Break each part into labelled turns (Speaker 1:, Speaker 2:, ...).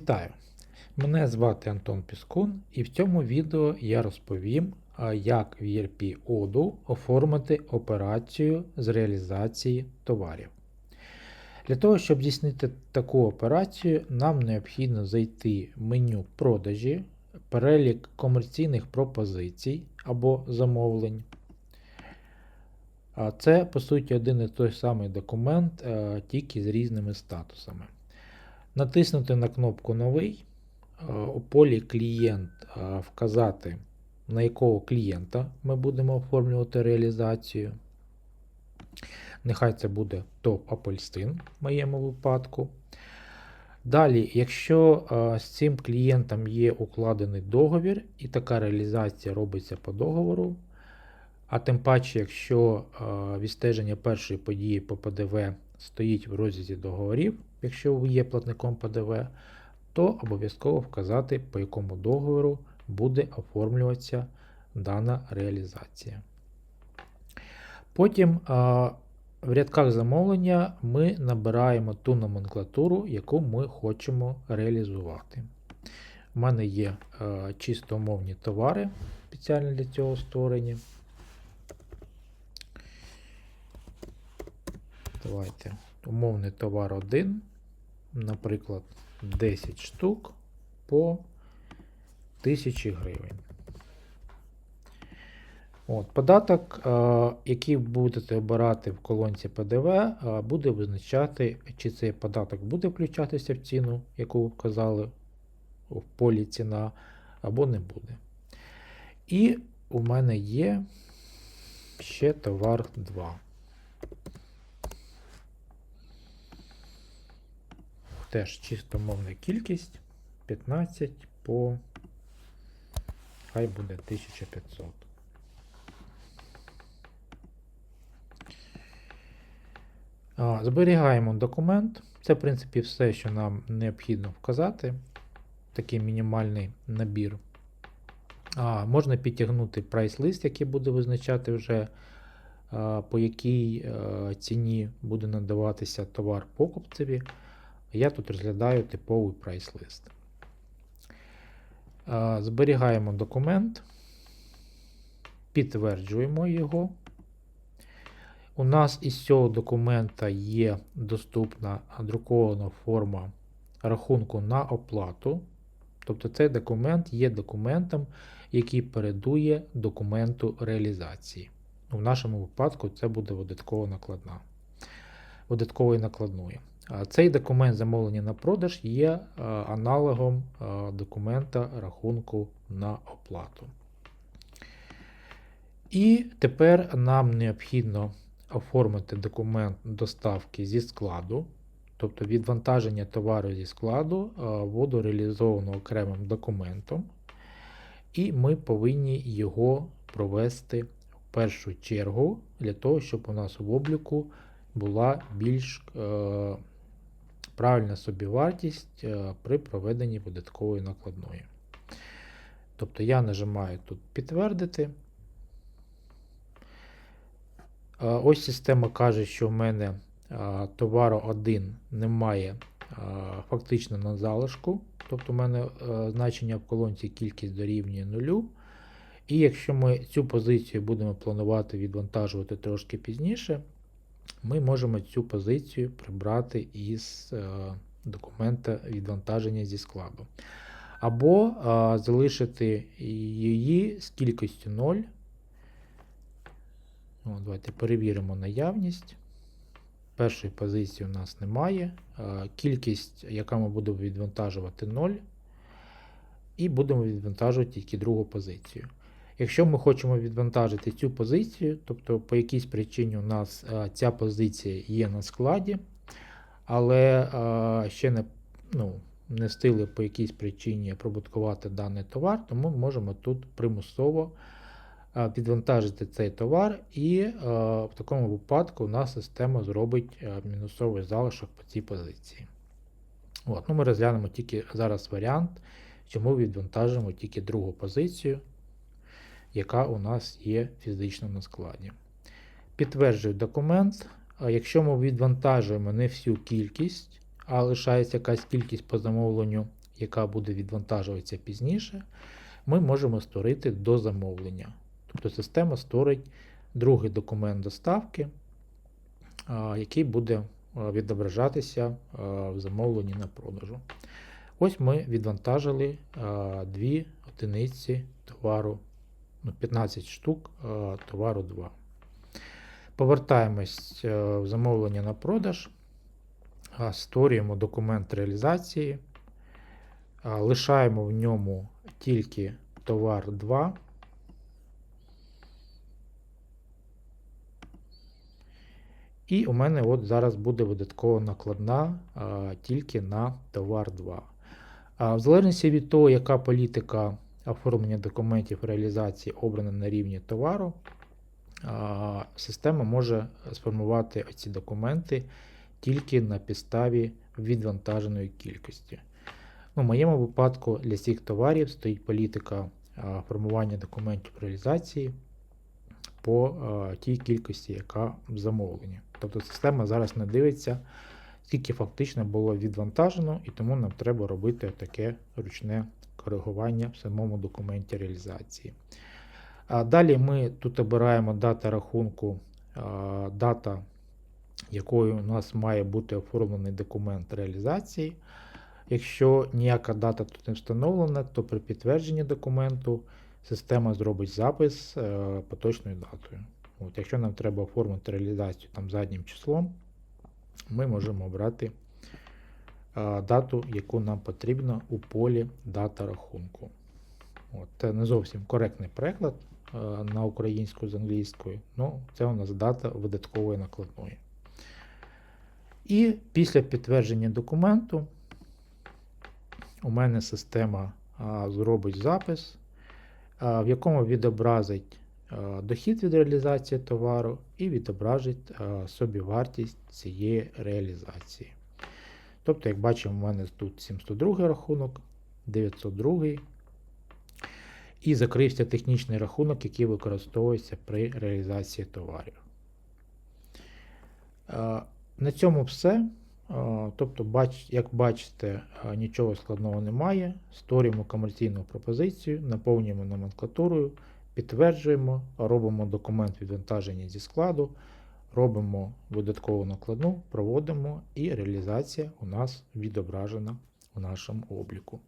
Speaker 1: Вітаю! Мене звати Антон Піскун, і в цьому відео я розповім, як в ERP Odoo оформити операцію з реалізації товарів. Для того, щоб здійснити таку операцію, нам необхідно зайти в меню продажі, перелік комерційних пропозицій або замовлень. Це, по суті, один і той самий документ, е, тільки з різними статусами. Натиснути на кнопку Новий, е, у полі Клієнт е, вказати, на якого клієнта ми будемо оформлювати реалізацію. Нехай це буде ТОП Апельсин в моєму випадку. Далі, якщо е, з цим клієнтом є укладений договір, і така реалізація робиться по договору, а тим паче, якщо відстеження першої події по ПДВ стоїть в розрізі договорів, якщо ви є платником ПДВ, то обов'язково вказати, по якому договору буде оформлюватися дана реалізація. Потім а, в рядках замовлення ми набираємо ту номенклатуру, яку ми хочемо реалізувати. У мене є е, чисто умовні товари, спеціально для цього створені. Давайте умовний товар 1, наприклад, 10 штук по 1000 гривень. От, Податок, е, який будете обирати в колонці ПДВ, е, буде визначати, чи цей податок буде включатися в ціну, яку ви вказали в полі ціна, або не буде. І у мене є ще товар 2. Теж чисто мовна кількість 15 по хай буде 1500. Зберігаємо документ. Це, в принципі, все, що нам необхідно вказати. Такий мінімальний набір. А, Можна підтягнути прайс-лист, який буде визначати вже, по якій а, ціні буде надаватися товар покупцеві. Я тут розглядаю типовий прайс-лист. Зберігаємо документ, підтверджуємо його. У нас із цього документа є доступна друкована форма рахунку на оплату. Тобто цей документ є документом, який передує документу реалізації. В нашому випадку це буде видаткова накладна. Видаткової накладної. Цей документ замовлення на продаж є аналогом документа рахунку на оплату. І тепер нам необхідно оформити документ доставки зі складу, тобто відвантаження товару зі складу а, буду реалізовано окремим документом, і ми повинні його провести в першу чергу для того, щоб у нас в обліку була більш е, правильна собівартість е, при проведенні видаткової накладної. Тобто я нажимаю тут підтвердити. Е, Ось система каже, що в мене е, товару 1 немає фактично на залишку. Тобто у мене значення в колонці кількість дорівнює нулю. І якщо ми цю позицію будемо планувати відвантажувати трошки пізніше, ми можемо цю позицію прибрати із е, документа відвантаження зі складу. Або е, залишити її з кількістю 0. О, давайте перевіримо наявність. Першої позиції у нас немає. Е, Кількість, яка ми будемо відвантажувати 0. І будемо відвантажувати тільки другу позицію. Якщо ми хочемо відвантажити цю позицію, тобто по якійсь причині у нас е, ця позиція є на складі, але е, ще не ну, не встигли по якійсь причині прибуткувати даний товар, тому ми можемо тут примусово е, відвантажити цей товар, і в такому випадку у нас система зробить мінусовий залишок по цій позиції. От, ну Ми розглянемо тільки зараз варіант, чому відвантажимо тільки другу позицію яка у нас є фізично на складі. Підтверджую документ. Якщо ми відвантажуємо не всю кількість, а лишається якась кількість по замовленню, яка буде відвантажуватися пізніше, ми можемо створити до замовлення. Тобто система створить другий документ доставки, який буде відображатися в замовленні на продажу. Ось ми відвантажили дві одиниці товару, ну, 15 штук товару 2. Повертаємось е, в замовлення на продаж, створюємо документ реалізації, лишаємо в ньому тільки товар 2. І у мене от зараз буде видаткова накладна а, тільки на товар 2. А, в залежності від того, яка політика оформлення документів реалізації обрана на рівні товару, система може сформувати ці документи тільки на підставі відвантаженої кількості. Ну, в моєму випадку для всіх товарів стоїть політика формування документів реалізації по тій кількості, яка в замовленні. Тобто система зараз не дивиться, скільки фактично було відвантажено, і тому нам треба робити таке ручне коригування в самому документі реалізації. А Далі ми тут обираємо дата рахунку, дата, якою у нас має бути оформлений документ реалізації. Якщо ніяка дата тут не встановлена, то при підтвердженні документу система зробить запис е, поточною датою. От, Якщо нам треба оформити реалізацію там заднім числом, ми можемо обрати дату, яку нам потрібно у полі дата рахунку. От, Це не зовсім коректний переклад е, на українську з англійською, ну це у нас дата видаткової накладної. І після підтвердження документу у мене система а, зробить запис, в якому відобразить дохід від реалізації товару і відобразить собівартість цієї реалізації. Тобто, як бачимо, у мене тут 702 рахунок, 902 і закрився технічний рахунок, який використовується при реалізації товарів. На цьому все. Тобто, бач, як бачите, нічого складного немає. Створюємо комерційну пропозицію, наповнюємо номенклатурою, підтверджуємо, робимо документ відвантаження зі складу, робимо видаткову накладну, проводимо і реалізація у нас відображена у нашому обліку.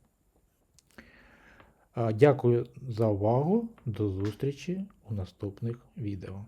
Speaker 1: Дякую за увагу. До зустрічі у наступних відео.